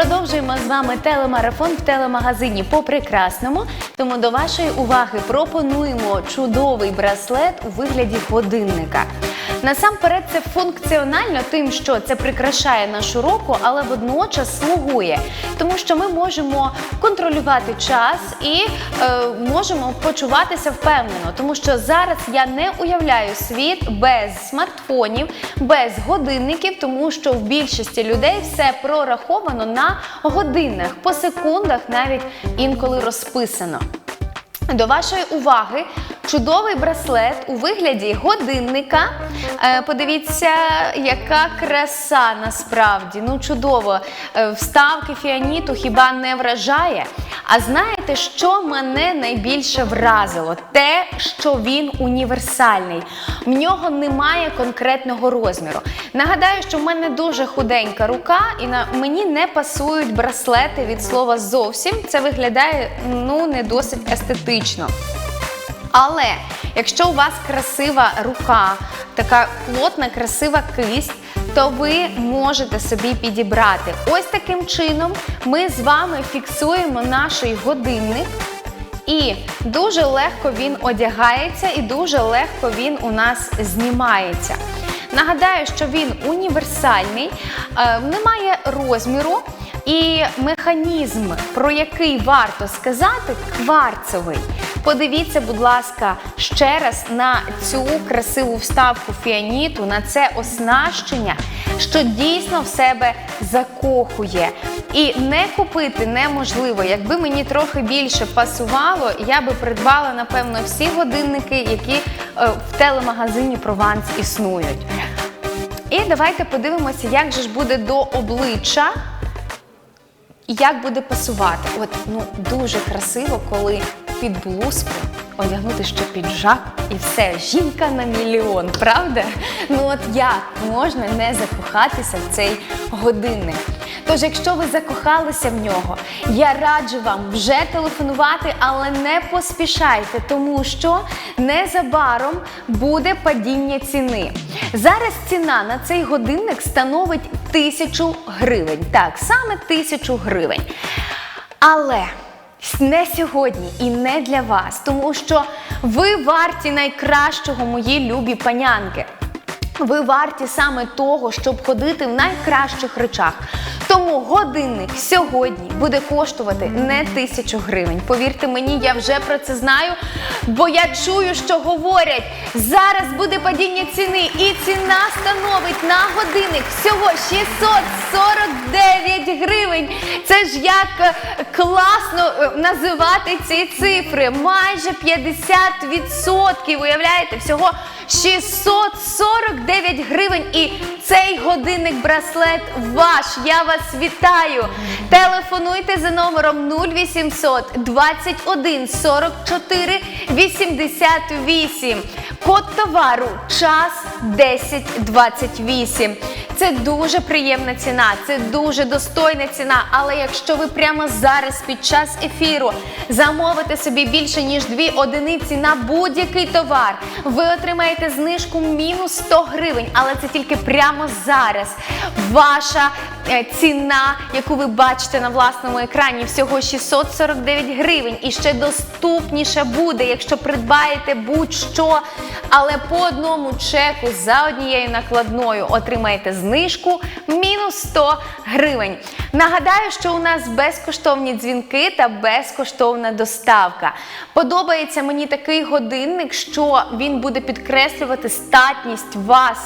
roto Продовжуємо з вами телемарафон в телемагазині по прекрасному. Тому до вашої уваги пропонуємо чудовий браслет у вигляді годинника. Насамперед, це функціонально тим, що це прикрашає нашу руку, але водночас слугує, тому що ми можемо контролювати час і е, можемо почуватися впевнено, тому що зараз я не уявляю світ без смартфонів, без годинників, тому що в більшості людей все прораховано на годинах, по секундах, навіть інколи розписано. До вашої уваги чудовий браслет у вигляді годинника. Е, Подивіться, яка краса насправді. Ну, чудово. Е, Вставки фіаніту хіба не вражає. А знаєте, що мене найбільше вразило? Те, що він універсальний. В нього немає конкретного розміру. Нагадаю, що в мене дуже худенька рука, і на мені не пасують браслети від слова зовсім. Це виглядає ну не досить естетично. Але якщо у вас красива рука, така плотна, красива кисть, то ви можете собі підібрати. Ось таким чином ми з вами фіксуємо наш годинник. І дуже легко він одягається, і дуже легко він у нас знімається. Нагадаю, що він універсальний, е, немає розміру, і механізм, про який варто сказати, кварцевий. Подивіться, будь ласка, ще раз на цю красиву вставку фіаніту, на це оснащення, що дійсно в себе закохує. І не купити неможливо. Якби мені трохи більше пасувало, я би придбала, напевно, всі годинники, які е, в телемагазині Прованс існують. І давайте подивимося, як же ж буде до обличчя і як буде пасувати. От ну дуже красиво, коли під блузку одягнути ще піджак і все. Жінка на мільйон, правда? Ну от як можна не закохатися в цей годинник? Тож, якщо ви закохалися в нього, я раджу вам вже телефонувати, але не поспішайте, тому що незабаром буде падіння ціни. Зараз ціна на цей годинник становить тисячу гривень. Так, саме тисячу гривень. Але не сьогодні і не для вас, тому що ви варті найкращого, мої любі панянки. Ви варті саме того, щоб ходити в найкращих речах. Тому годинник сьогодні буде коштувати не тисячу гривень. Повірте мені, я вже про це знаю, бо я чую, що говорять. Зараз буде падіння ціни, і ціна становить на годинник всього 649 гривень. Це ж як е, класно е, називати ці цифри. Майже 50%. Уявляєте, всього 649 гривень. І цей годинник браслет ваш. Я вас вітаю. Телефонуйте за номером 0800 21 44 88. Код товару час 1028. Це дуже приємна ціна, це дуже достойна ціна. Але якщо ви прямо зараз під час ефіру замовите собі більше ніж дві одиниці на будь-який товар, ви отримаєте знижку мінус 100 гривень. Але це тільки прямо зараз. Ваша е, ціна, яку ви бачите на власному екрані, всього 649 гривень. І ще доступніше буде, якщо придбаєте будь-що. Але по одному чеку за однією накладною отримаєте знижку мінус 100 гривень. Нагадаю, що у нас безкоштовні дзвінки та безкоштовна доставка. Подобається мені такий годинник, що він буде підкреслювати статність вас,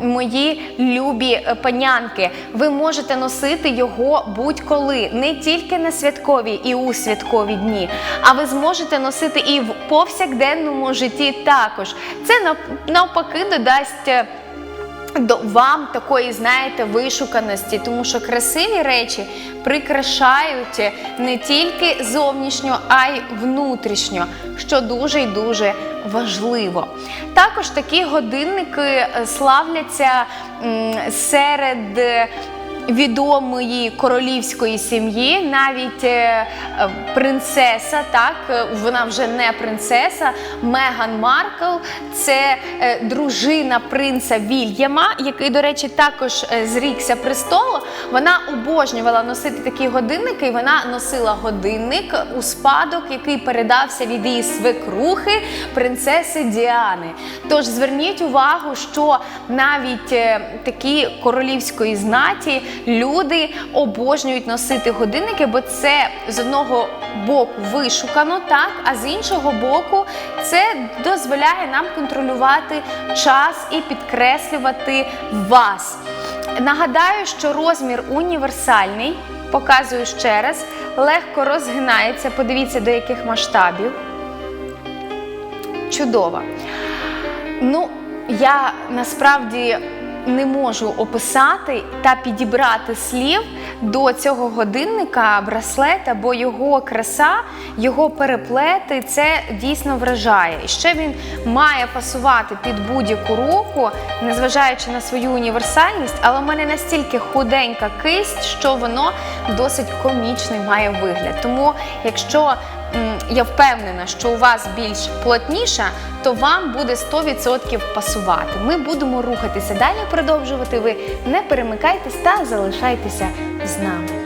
мої любі е, панянки. Ви можете носити його будь-коли, не тільки на святкові і у святкові дні, а ви зможете носити і в повсякденному житті також. Це навпаки додасть. До вам такої, знаєте, вишуканості, тому що красиві речі прикрашають не тільки зовнішньо, а й внутрішньо, що дуже і дуже важливо. Також такі годинники е, славляться серед. Відомої королівської сім'ї, навіть е, е, принцеса, так е, вона вже не принцеса. Меган Маркл це дружина принца Вільяма, який, до речі, також зрікся престолу. Вона обожнювала носити такі годинники, і вона носила годинник у спадок, який передався від її свекрухи принцеси Діани. Тож зверніть увагу, що навіть такі королівської знаті люди обожнюють носити годинники, бо це з одного боку вишукано, так, а з іншого боку, це дозволяє нам контролювати час і підкреслювати вас. Нагадаю, що розмір універсальний, показую ще раз, легко розгинається. Подивіться, до яких масштабів. Чудово. Ну, я насправді не можу описати та підібрати слів до цього годинника, браслета, бо його краса, його переплети це дійсно вражає. І ще він має пасувати під будь-яку руку, незважаючи на свою універсальність, але в мене настільки худенька кисть, що воно досить комічний має вигляд. Тому, якщо я впевнена, що у вас більш плотніша, то вам буде 100% пасувати. Ми будемо рухатися далі, продовжувати. Ви не перемикайтесь та залишайтеся з нами.